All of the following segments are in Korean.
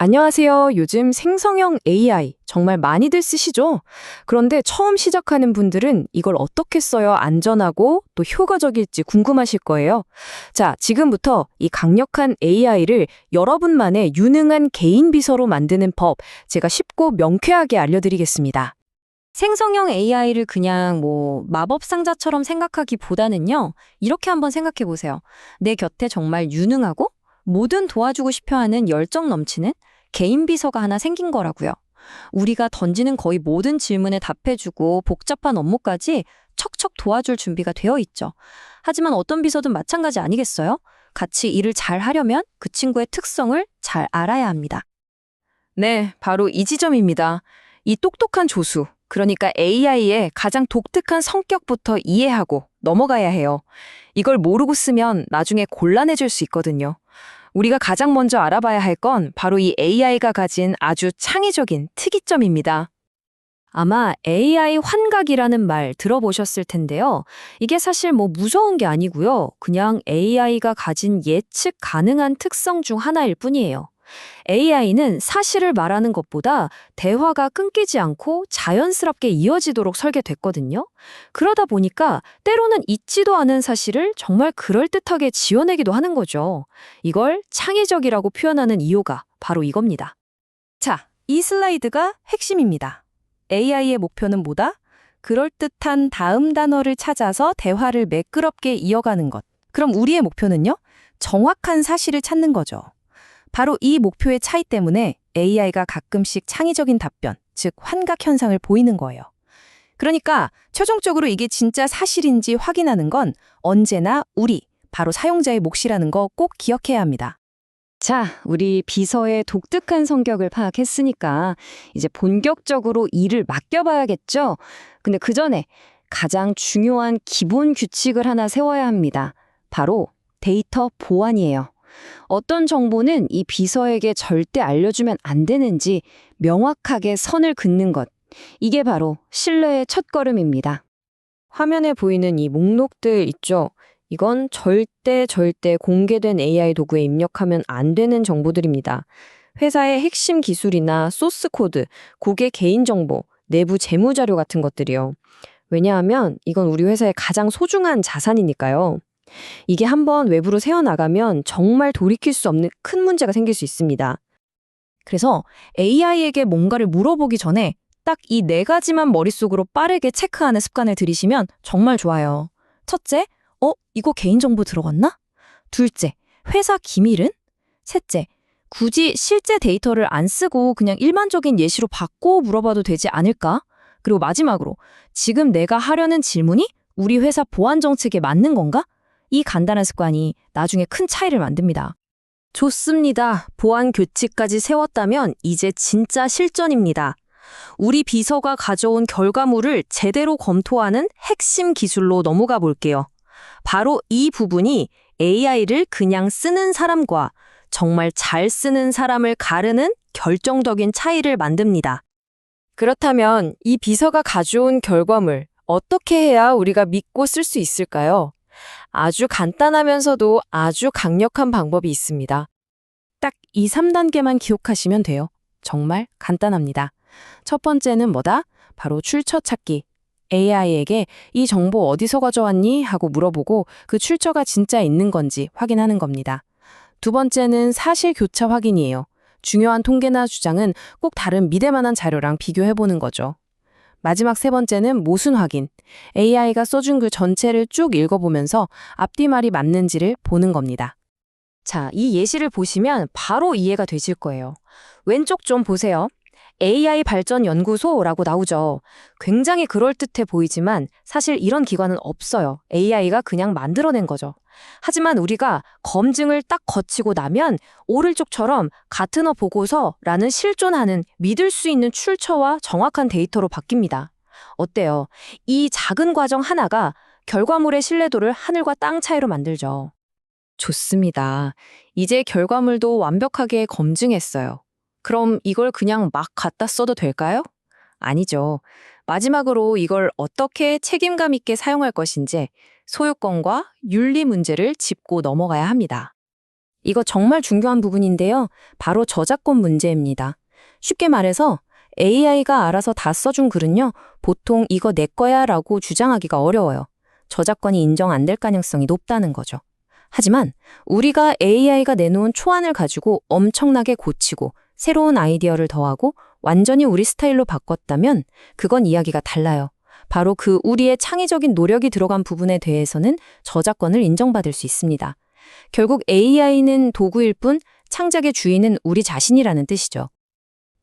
안녕하세요. 요즘 생성형 AI 정말 많이들 쓰시죠? 그런데 처음 시작하는 분들은 이걸 어떻게 써야 안전하고 또 효과적일지 궁금하실 거예요. 자, 지금부터 이 강력한 AI를 여러분만의 유능한 개인 비서로 만드는 법 제가 쉽고 명쾌하게 알려드리겠습니다. 생성형 AI를 그냥 뭐 마법 상자처럼 생각하기보다는요. 이렇게 한번 생각해 보세요. 내 곁에 정말 유능하고 뭐든 도와주고 싶어 하는 열정 넘치는 개인 비서가 하나 생긴 거라고요. 우리가 던지는 거의 모든 질문에 답해주고 복잡한 업무까지 척척 도와줄 준비가 되어 있죠. 하지만 어떤 비서든 마찬가지 아니겠어요? 같이 일을 잘 하려면 그 친구의 특성을 잘 알아야 합니다. 네, 바로 이 지점입니다. 이 똑똑한 조수, 그러니까 AI의 가장 독특한 성격부터 이해하고 넘어가야 해요. 이걸 모르고 쓰면 나중에 곤란해질 수 있거든요. 우리가 가장 먼저 알아봐야 할 건 바로 이 AI가 가진 아주 창의적인 특이점입니다. 아마 AI 환각이라는 말 들어보셨을 텐데요. 이게 사실 뭐 무서운 게 아니고요. 그냥 AI가 가진 예측 가능한 특성 중 하나일 뿐이에요. AI는 사실을 말하는 것보다 대화가 끊기지 않고 자연스럽게 이어지도록 설계됐거든요. 그러다 보니까 때로는 있지도 않은 사실을 정말 그럴듯하게 지어내기도 하는 거죠. 이걸 창의적이라고 표현하는 이유가 바로 이겁니다. 자, 이 슬라이드가 핵심입니다. AI의 목표는 뭐다? 그럴듯한 다음 단어를 찾아서 대화를 매끄럽게 이어가는 것. 그럼 우리의 목표는요? 정확한 사실을 찾는 거죠. 바로 이 목표의 차이 때문에 AI가 가끔씩 창의적인 답변, 즉 환각 현상을 보이는 거예요. 그러니까 최종적으로 이게 진짜 사실인지 확인하는 건 언제나 우리, 바로 사용자의 몫이라는 거 꼭 기억해야 합니다. 자, 우리 비서의 독특한 성격을 파악했으니까 이제 본격적으로 일을 맡겨봐야겠죠? 근데 그 전에 가장 중요한 기본 규칙을 하나 세워야 합니다. 바로 데이터 보안이에요. 어떤 정보는 이 비서에게 절대 알려주면 안 되는지 명확하게 선을 긋는 것. 이게 바로 신뢰의 첫걸음입니다. 화면에 보이는 이 목록들 있죠? 이건 절대 절대 공개된 AI 도구에 입력하면 안 되는 정보들입니다. 회사의 핵심 기술이나 소스 코드, 고객 개인정보, 내부 재무 자료 같은 것들이요. 왜냐하면 이건 우리 회사의 가장 소중한 자산이니까요. 이게 한번 외부로 새어나가면 정말 돌이킬 수 없는 큰 문제가 생길 수 있습니다. 그래서 AI에게 뭔가를 물어보기 전에 딱 이 네 가지만 머릿속으로 빠르게 체크하는 습관을 들이시면 정말 좋아요. 첫째, 어, 이거 개인정보 들어갔나? 둘째, 회사 기밀은? 셋째, 굳이 실제 데이터를 안 쓰고 그냥 일반적인 예시로 바꿔 물어봐도 되지 않을까? 그리고 마지막으로, 지금 내가 하려는 질문이 우리 회사 보안 정책에 맞는 건가? 이 간단한 습관이 나중에 큰 차이를 만듭니다. 좋습니다. 보안 규칙까지 세웠다면 이제 진짜 실전입니다. 우리 비서가 가져온 결과물을 제대로 검토하는 핵심 기술로 넘어가 볼게요. 바로 이 부분이 AI를 그냥 쓰는 사람과 정말 잘 쓰는 사람을 가르는 결정적인 차이를 만듭니다. 그렇다면 이 비서가 가져온 결과물 어떻게 해야 우리가 믿고 쓸 수 있을까요? 아주 간단하면서도 아주 강력한 방법이 있습니다. 딱이 3단계만 기억하시면 돼요. 정말 간단합니다. 첫 번째는 뭐다? 바로 출처 찾기. AI에게 이 정보 어디서 가져왔니? 하고 물어보고 그 출처가 진짜 있는 건지 확인하는 겁니다. 두 번째는 사실 교차 확인이에요. 중요한 통계나 주장은 꼭 다른 믿을 만한 자료랑 비교해보는 거죠. 마지막 세 번째는 모순 확인. AI가 써준 글 전체를 쭉 읽어보면서 앞뒤 말이 맞는지를 보는 겁니다. 자, 이 예시를 보시면 바로 이해가 되실 거예요. 왼쪽 좀 보세요. AI 발전 연구소라고 나오죠. 굉장히 그럴듯해 보이지만 사실 이런 기관은 없어요. AI가 그냥 만들어낸 거죠. 하지만 우리가 검증을 딱 거치고 나면 오른쪽처럼 같은 어 보고서라는 실존하는 믿을 수 있는 출처와 정확한 데이터로 바뀝니다. 어때요? 이 작은 과정 하나가 결과물의 신뢰도를 하늘과 땅 차이로 만들죠. 좋습니다. 이제 결과물도 완벽하게 검증했어요. 그럼 이걸 그냥 막 갖다 써도 될까요? 아니죠. 마지막으로 이걸 어떻게 책임감 있게 사용할 것인지 소유권과 윤리 문제를 짚고 넘어가야 합니다. 이거 정말 중요한 부분인데요. 바로 저작권 문제입니다. 쉽게 말해서 AI가 알아서 다 써준 글은요, 보통 이거 내 거야 라고 주장하기가 어려워요. 저작권이 인정 안 될 가능성이 높다는 거죠. 하지만 우리가 AI가 내놓은 초안을 가지고 엄청나게 고치고 새로운 아이디어를 더하고 완전히 우리 스타일로 바꿨다면 그건 이야기가 달라요. 바로 그 우리의 창의적인 노력이 들어간 부분에 대해서는 저작권을 인정받을 수 있습니다. 결국 AI는 도구일 뿐 창작의 주인은 우리 자신이라는 뜻이죠.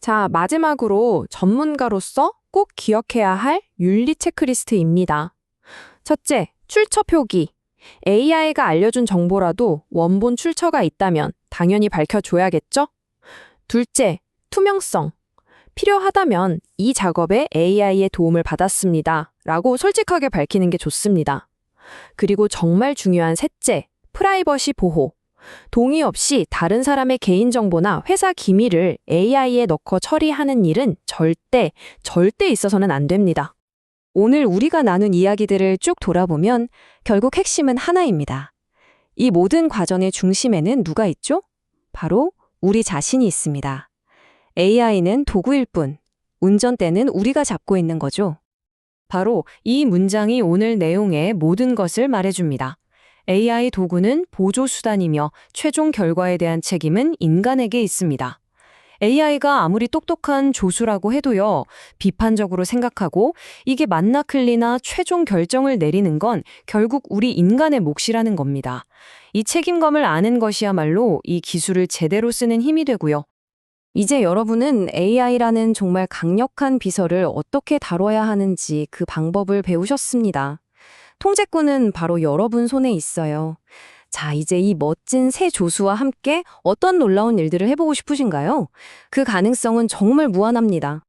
자, 마지막으로 전문가로서 꼭 기억해야 할 윤리 체크리스트입니다. 첫째, 출처 표기. AI가 알려준 정보라도 원본 출처가 있다면 당연히 밝혀줘야겠죠? 둘째, 투명성. 필요하다면 이 작업에 AI의 도움을 받았습니다. 라고 솔직하게 밝히는 게 좋습니다. 그리고 정말 중요한 셋째, 프라이버시 보호. 동의 없이 다른 사람의 개인정보나 회사 기밀을 AI에 넣고 처리하는 일은 절대, 절대 있어서는 안 됩니다. 오늘 우리가 나눈 이야기들을 쭉 돌아보면 결국 핵심은 하나입니다. 이 모든 과정의 중심에는 누가 있죠? 바로 우리 자신이 있습니다. AI는 도구일 뿐, 운전대는 우리가 잡고 있는 거죠. 바로 이 문장이 오늘 내용의 모든 것을 말해줍니다. AI 도구는 보조수단이며 최종 결과에 대한 책임은 인간에게 있습니다. AI가 아무리 똑똑한 조수라고 해도요, 비판적으로 생각하고 이게 맞나 클리나 최종 결정을 내리는 건 결국 우리 인간의 몫이라는 겁니다. 이 책임감을 아는 것이야말로 이 기술을 제대로 쓰는 힘이 되고요. 이제 여러분은 AI라는 정말 강력한 비서를 어떻게 다뤄야 하는지 그 방법을 배우셨습니다. 통제권은 바로 여러분 손에 있어요. 자, 이제 이 멋진 새 조수와 함께 어떤 놀라운 일들을 해보고 싶으신가요? 그 가능성은 정말 무한합니다.